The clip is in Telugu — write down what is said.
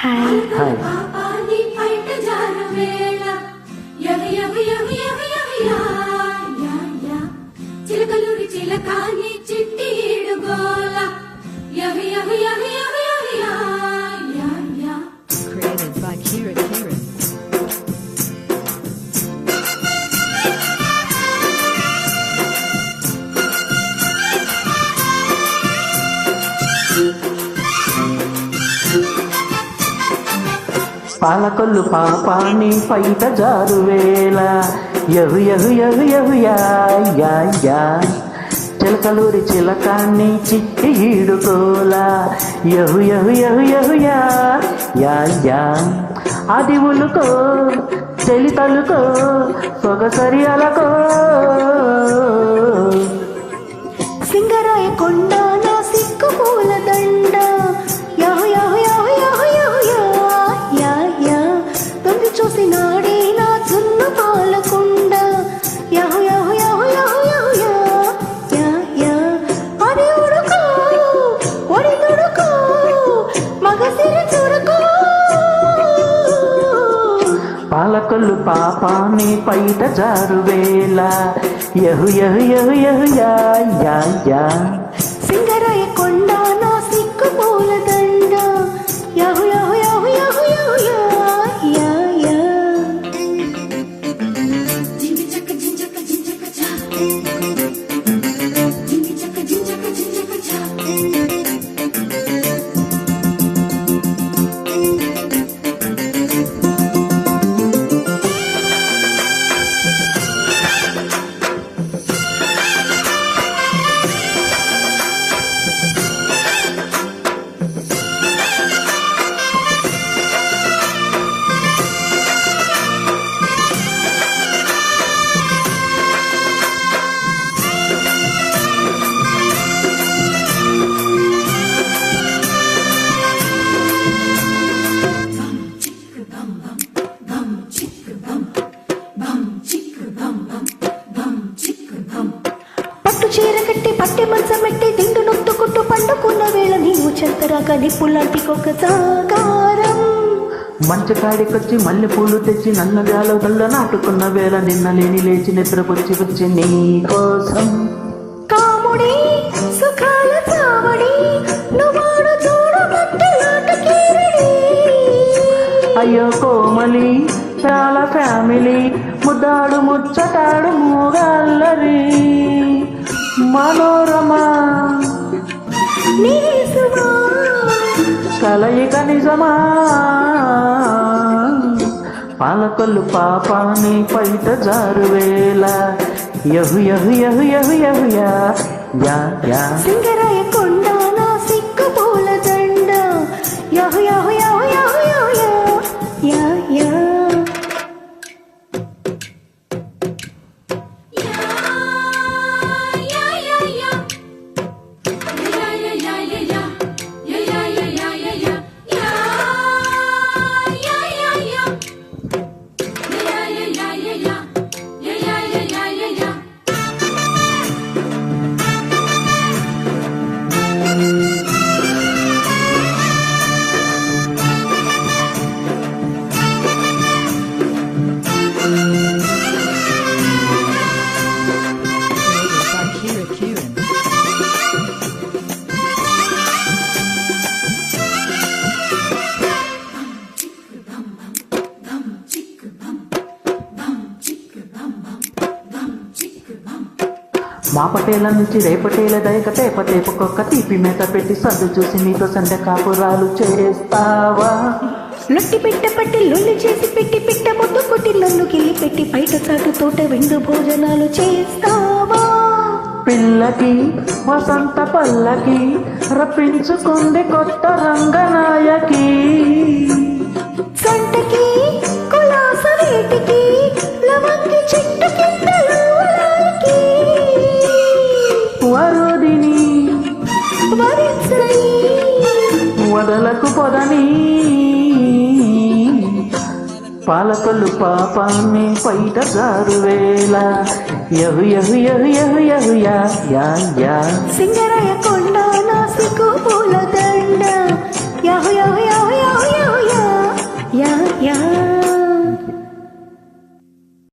హాయ్ హాయ్ చిలకలూరి చిలకాని చిట్టి ఏడుగోల యవ యవ యవ యవ పాలకొల్లు పాపాని పైట జారువేళ యహు యహు యహు యహు యా యా చిలకలూరి చిలకాన్ని చిట్టి ఈడుకోల. యహు యహు యహు యహు యా యా యా. అది ఉలుకో చెలి తలుకో సొగసరి అలకో. సింగరాయ కొండ ఒకళ్ళు పాపాన్ని పైట జారువేలా యహు యహు యహు యహు యా యా యా. పట్టి మంచం పెట్టి దిండు నొత్తుకుంటూ పండుకున్న వేళ నీవు చెత్తరాగా నిప్పులాంటి ఒక సాకారం. మంచి కాడికొచ్చి మల్లె పూలు తెచ్చి నన్న గాలో నాటుకున్న వేళ నిన్న లేని లేచి నిద్రపొచ్చి వచ్చి నీ కోసం. కాముడి సుఖాల చావడి నువ్వాడు చూడు మట్టలాట కీరడి అయ్యో కోమలి చాలా ఫ్యామిలీ ముద్దాడు ముచ్చటాడు మనోరమ. కలయిక నిజమా. పాలకొల్లు పాపాని పైట జారువేళ. యహు యహు యహు యహు యహు యా యా యా. సింగరాయ కొండ నా సిక్కు పూల దండ. యాహు యాహు యాహు మా పటేల నుంచి రేపటేల దయక తేప తేపకొక్క తీపి మేత పెట్టి సర్దు చూసి నీతో సంధ్య కాపురాలు చేస్తావా? లొట్టి పెట్ట పట్టి లొల్లి చేసి పెట్టి పిట్ట ముద్దు కొట్టి నన్ను గిల్లి పెట్టి బయట చాటు తోట విందు భోజనాలు చేస్తావా? పిల్లకి వసంత పల్లకి రప్పించుకుంది కొత్త రంగనాయకి. సంటకి కులాస వేటికి పాలకొల్లు పాపాన్ని పైట జారువేళ యహు యహు యహు యహు యహు యా యా యా. సింగరాయ కొండ నాసికు